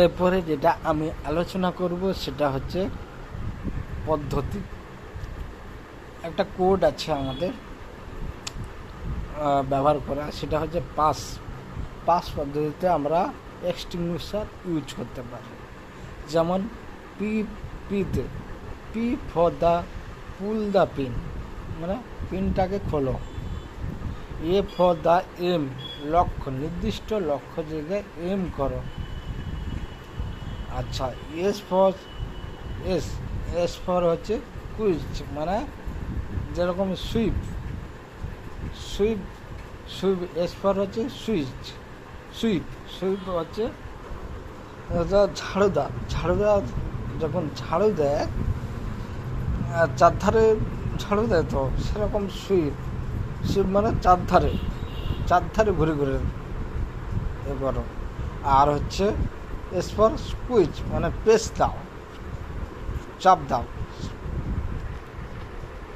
এরপরে যেটা আমি আলোচনা করব সেটা হচ্ছে পদ্ধতি। একটা কোড আছে আমাদের ব্যবহার করা, সেটা হচ্ছে পাস পাস পদ্ধতিতে আমরা এক্সটিংগুইশার ইউজ করতে পারি। যেমন পি পিতে P for the pull the pin মানে পিনটাকে খোলো। এ ফর দ্য এম লক্ষ্য, নির্দিষ্ট লক্ষ্য জায়গায় এম করো। আচ্ছা S for S S for হচ্ছে কুইজ মানে যেরকম sweep sweep sweep S for হচ্ছে সুইচ সুইপ সুইপ হচ্ছে, এটা ঝাড়ু দেওয়া ঝাড়ু দেওয়া যখন ঝাড়ু দেয় চারধারে ঝাড়ু দেয় তো, সেরকম সুইপ সুইপ মানে চারধারে চারধারে ঘুরে ঘুরে এ করো। আর হচ্ছে এস ফর স্কুইজ মানে প্রেস দাও চাপ দাও।